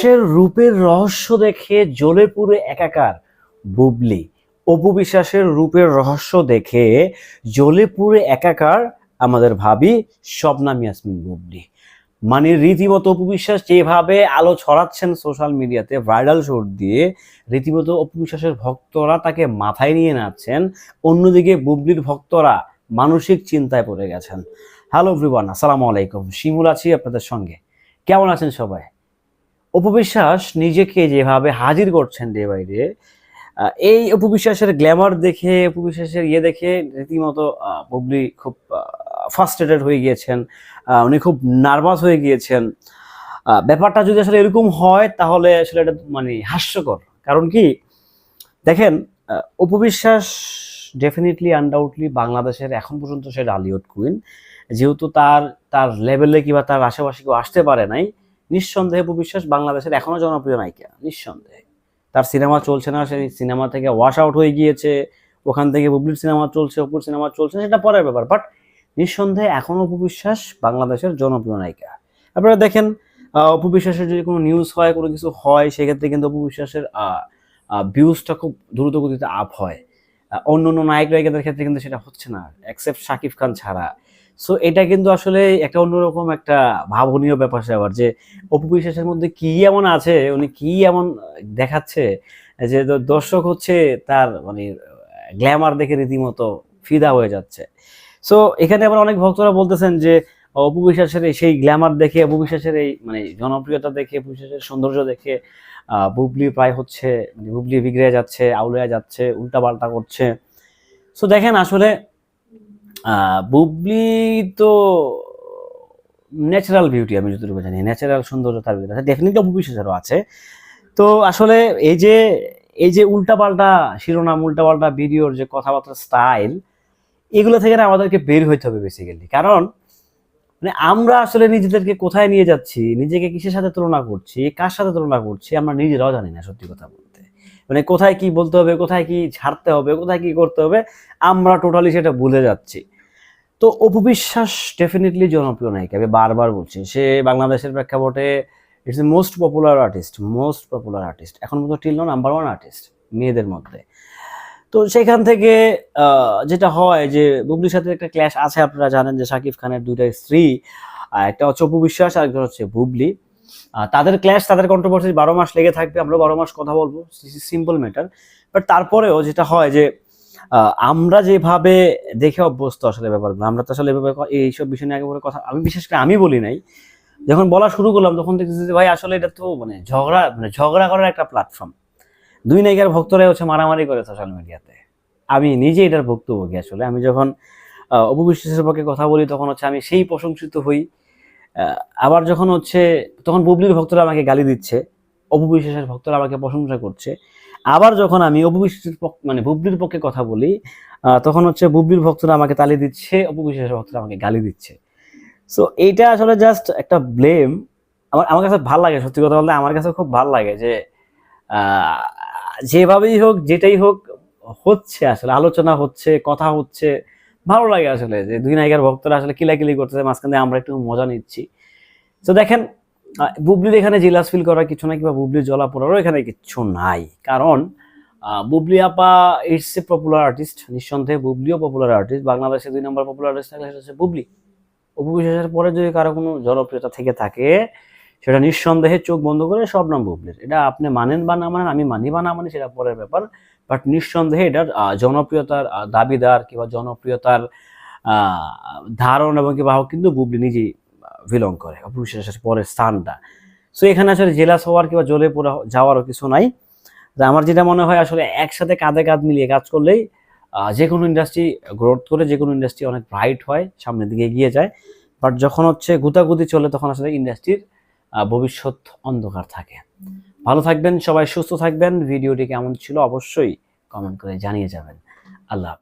বিশ্বাসের রূপের রহস্য দেখে জ্বলে পুরে একাকার বুবলি। অপু বিশ্বাসের রূপের রহস্য দেখে জ্বলে পুরে একাকার আমাদের ভাবি স্বপ্না ইয়াসমিন বুবলি। মানে রীতিমতো অপু বিশ্বাস যেভাবে আলো ছড়াচ্ছেন সোশ্যাল মিডিয়াতে ভাইরাল শোট দিয়ে, রীতিমতো অপু বিশ্বাসের ভক্তরা তাকে মাথায় নিয়ে নাচছেন, অন্যদিকে বুবলির ভক্তরা মানসিক চিন্তায় পড়ে গেছেন। হ্যালো এভরিওয়ান আসসালামু আলাইকুম। শিমুল আছি আপনাদের সঙ্গে। কেমন আছেন সবাই? অপবিশ্বাস নিজেকে যেভাবে হাজির করছেন ডে বাই ডে এই অপবিশ্বাসের গ্ল্যামার দেখে অপবিশ্বাসের ইয়ে দেখে রীতিমতো বুবলি খুব ফার্স্ট্রেটেড হয়ে গিয়েছেন উনি খুব নার্ভাস হয়ে গিয়েছেন। ব্যাপারটা যদি আসলে এরকম হয় তাহলে আসলে এটা মানে হাস্যকর। কারণ কি? দেখেন আহ, অপবিশ্বাস ডেফিনেটলি আনডাউটলি বাংলাদেশের এখন পর্যন্ত সে ডালিউড কুইন যেহেতু তার তার লেভেলে কিংবা তার আশেপাশে কেউ আসতে পারে নাই নিঃসন্দেহে অপবিশ্বাস বাংলাদেশের এখনও জনপ্রিয় নায়িকা, নিঃসন্দেহে। তার সিনেমা চলছে না সেই সিনেমা থেকে ওয়াশ আউট হয়ে গিয়েছে, ওখান থেকে বুবলির সিনেমা চলছে, অপুর সিনেমা চলছে, সেটা পরের ব্যাপার। বাট নিঃসন্দেহে এখনও অপবিশ্বাস বাংলাদেশের জনপ্রিয় নায়িকা। আপনারা দেখেন অপু বিশ্বাসের যদি কোনো নিউজ হয়, কোনো কিছু হয়, সেক্ষেত্রে কিন্তু অপু বিশ্বাসের ভিউজটা খুব দ্রুত গতিতে আপ হয়। অন্য অন্য নায়ক নায়িকাদের ক্ষেত্রে কিন্তু সেটা হচ্ছে না এক্সেপ্ট শাকিব খান ছাড়া। সো এটা কিন্তু আসলে একটা অন্যরকম একটা ভাবনীয় ব্যাপার স্যাপার যে অপু বিশ্বাসের মধ্যে কি এমন আছে, উনি কি এমন দেখাচ্ছে যে দর্শক হচ্ছে তার মানে গ্ল্যামার দেখে রীতিমতো ফিদা হয়ে যাচ্ছে। সো এখানে আবার অনেক ভক্তরা বলতেছেন যে অপু বিশ্বাসের এই সেই গ্ল্যামার দেখে, অপু বিশ্বাসের এই মানে জনপ্রিয়তা দেখে, অপু বিশ্বাসের সৌন্দর্য দেখে বুবলি প্রায় হচ্ছে মানে বুবলি বিগড়ে যাচ্ছে, আউলিয়া যাচ্ছে, উল্টাপাল্টা করছে। সো দেখেন আসলে বুবলি তো ন্যাচারাল বিউটি আমি যতটুকু জানি। ন্যাচারাল সৌন্দর্য তার ভিতরে ডেফিনেটলি অপু বিশ্বাসেরও আছে। তো আসলে এই যে এই যে উল্টাপাল্টা শিরোনাম, উল্টাপাল্টা ভিডিওর যে কথাবার্তা স্টাইল এগুলো থেকে না আমাদেরকে বের হইতে হবে বেসিক্যালি কারণ মানে আমরা আসলে নিজেদেরকে কোথায় নিয়ে যাচ্ছি, নিজেকে কিসের সাথে তুলনা করছি, কার সাথে তুলনা করছি, আমরা নিজেরাও জানি না সত্যি কথা বলতে। মানে কোথায় কি বলতে হবে, কোথায় কি ছাড়তে হবে, কোথায় কি করতে হবে, আমরা টোটালি সেটা ভুলে যাচ্ছি। তো অপু বিশ্বাস ডেফিনেটলি জনপ্রিয় নায়িকা। আমি বারবার বলছি, সে বাংলাদেশের প্রেক্ষাপটে it's a most popular artist most popular artist এখন পর্যন্ত টিল নাম্বার ওয়ান আর্টিস্ট মেয়েদের মধ্যে। তো সেখান থেকে যেটা হয় যে বুবলির সাথে একটা ক্ল্যাশ আছে, আপনারা জানেন যে শাকিব খানের দুইটা স্ত্রী একটা হচ্ছে অপু বিশ্বাস আর একটা হচ্ছে বুবলি। তাদের ক্ল্যাশ তাদের কন্ট্রোভার্সি বারো মাস লেগে থাকবে, আমরা বারো মাস কথা বলব সিম্পল ম্যাটার বাট তারপরেও যেটা হয় যে আমরা যেভাবে দেখে অভ্যস্ত আসলে ব্যাপারগুলো, আমরা তো আসলে এইসব বিষয় নিয়ে আগে কথা আমি বিশেষ করে আমি বলি নাই। যখন বলা শুরু করলাম, তখন দেখতেছি যে ভাই, আসলে এটা তো মানে ঝগড়া মানে ঝগড়া করার একটা প্ল্যাটফর্ম দুই নায়িকার ভক্তরাই হচ্ছে মারামারি করে সোশ্যাল মিডিয়াতে আমি নিজে এটার ভুক্তভোগী আসলে। আমি যখন অপবিশ্বাসের পক্ষে কথা বলি, তখন হচ্ছে আমি সেই প্রশংসিত হই। আবার যখন হচ্ছে, তখন বুবলির ভক্তরা আমাকে গালি দিচ্ছে। অপু বিশ্বাসের ভক্তরা আমাকে প্রশংসা করছে। আবার যখন আমি অপবিশ্বাসের মানে বুবলির পক্ষে কথা বলি তখন হচ্ছে বুবলির ভক্তরা আমাকে তালি দিচ্ছে, অপবিশ্বাসের ভক্তরা আমাকে গালি দিচ্ছে। সো এইটা আসলে জাস্ট একটা ব্লেম আমার আমার কাছে ভালো লাগে, সত্যি কথা বলতে আমার কাছে খুব ভালো লাগে যে যেভাবেই হোক, যেটাই হোক, হচ্ছে আসলে, আলোচনা হচ্ছে, কথা হচ্ছে, ভালো লাগে আসলে যে দুই নায়িকার ভক্তরা আসলে কিলাকিলি করতেছে, মাঝখানে আমরা একটু মজা নিচ্ছি। তো দেখেন বুবলির এখানে জিলাস ফিল করার কিছু নাই কিংবা বুবলির জলা পড়ারও এখানে কিছু নাই। কারণ বুবলি আপা ইটস এ পপুলার আর্টিস্ট নিঃসন্দেহে বুবলিও পপুলার আর্টিস্ট বাংলাদেশে দুই নম্বর পপুলার আর্টিস্ট থাকলে সেটা হচ্ছে বুবলি। অপু বিশ্বাসের পরে যদি কারও কোনো জনপ্রিয়তা থেকে থাকে, সেটা নিঃসন্দেহে চোখ বন্ধ করে সব নাম বুবলির। এটা আপনি মানেন বা না মানেন, আমি মানি বা না মানি সেটা পরের ব্যাপার। বাট নিঃসন্দেহে এটার জনপ্রিয়তার দাবিদার কিংবা জনপ্রিয়তার ধারণ এবং কি বাহক কিন্তু বুবলি নিজেই বিলং করে অপু বিশ্বাসের পরের স্থানটা। সো এখানে আসলে জেলাস হওয়ার কিংবা জ্বলে পড়া যাওয়ারও কিছু নাই। আমার যেটা মনে হয়, আসলে একসাথে কাঁধে কাঁধ মিলিয়ে কাজ করলেই যে কোনো ইন্ডাস্ট্রি গ্রোথ করে যে কোনো ইন্ডাস্ট্রি অনেক ব্রাইট হয়, সামনের দিকে এগিয়ে যায়। বাট যখন হচ্ছে গুতাগুতি চলে, তখন আসলে ইন্ডাস্ট্রির ভবিষ্যৎ অন্ধকার থাকে। ভালো থাকবেন, সবাই সুস্থ থাকবেন। ভিডিওটি কেমন ছিল অবশ্যই কমেন্ট করে জানিয়ে যাবেন। আল্লাহ।